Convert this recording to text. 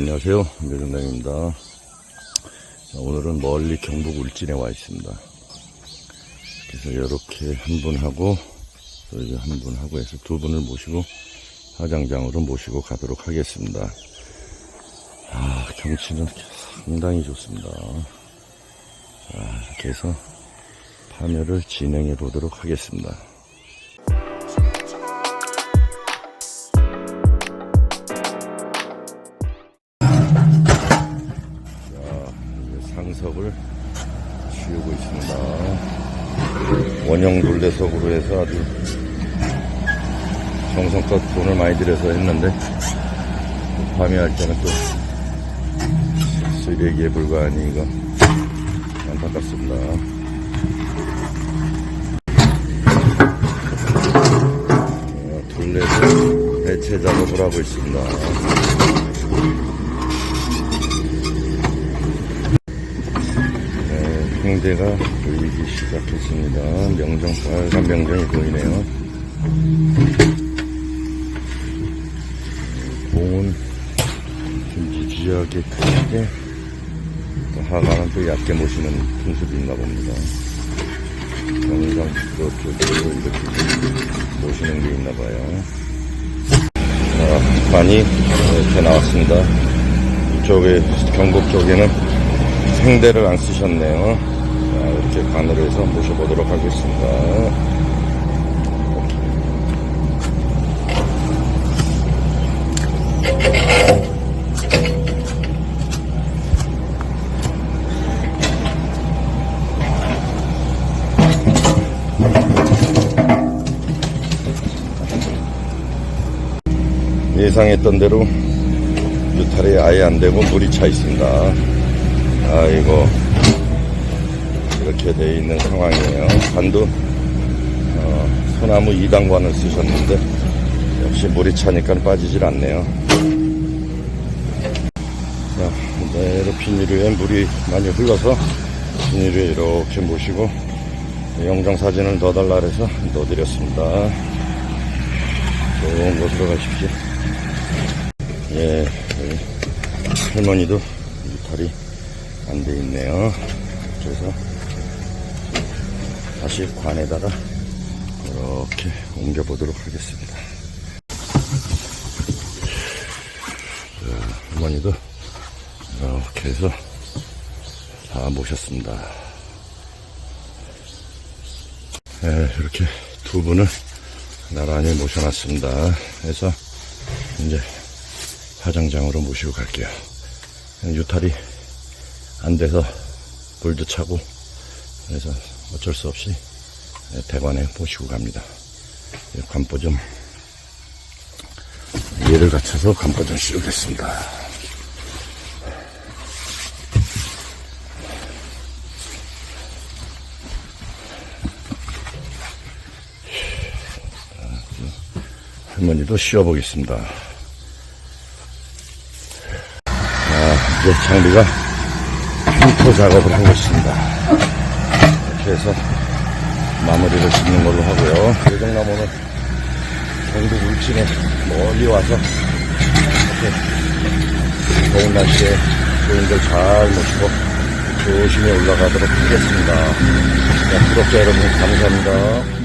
안녕하세요. 매정당입니다. 오늘은 멀리 경북 울진에 와 있습니다. 그래서 이렇게 한 분 하고 또 이제 한 분 하고 해서 두 분을 모시고 화장장으로 모시고 가도록 하겠습니다. 아, 경치는 상당히 좋습니다. 자, 이렇게 해서 파멸을 진행해 보도록 하겠습니다. 이제 상석을 씌우고 있습니다. 원형 돌대석으로 해서 아주 정성껏 돈을 많이 들여서 했는데 밤에 할 때는 또 쓰레기에 불과하니 이거 안타깝습니다. 어, 둘레도 배체 작업을 하고 있습니다. 네, 홍대가 보이기 시작했습니다. 명정, 빨간 명정이 보이네요. 공은 좀 지지하게 크게, 또 하가는 또 얕게 모시는 풍습이 있나 봅니다. 경상 그쪽으로 이렇게 모시는 게 있나 봐요. 자, 관이 이렇게 나왔습니다. 이쪽에, 경북 쪽에는 생대를 안 쓰셨네요. 자, 이렇게 관으로 해서 모셔보도록 하겠습니다. 예상했던 대로 유탈이 아예 안 되고 물이 차 있습니다. 아이고 이렇게 돼 있는 상황이에요. 관도 어, 소나무 2단관을 쓰셨는데 역시 물이 차니까 빠지질 않네요. 자, 이대로 비닐위에 물이 많이 흘러서 비닐위에 이렇게 모시고 영상 사진을 넣어달라 그래서 넣어드렸습니다. 좋은 곳으로 가십시오. 예, 할머니도 이탈이 안돼 있네요. 그래서 다시 관에다가 이렇게 옮겨 보도록 하겠습니다. 자, 할머니도 이렇게 해서 다 모셨습니다. 예, 이렇게 두 분을 나란히 모셔놨습니다. 그래서 이제 화장장으로 모시고 갈게요. 유탈이 안 돼서 물도 차고 그래서 어쩔 수 없이 대관에 모시고 갑니다. 관보 좀 얘를 갖춰서 좀 씌우겠습니다. 할머니도 씌워보겠습니다. 자, 이제 장비가 흉터 작업을 하고 있습니다. 이렇게 해서 마무리를 짓는 걸로 하고요. 예정나무는 경북 울진에 멀리 와서 이렇게 더운 날씨에 고인들 잘 모시고 조심히 올라가도록 하겠습니다. 자, 구독자 여러분 감사합니다.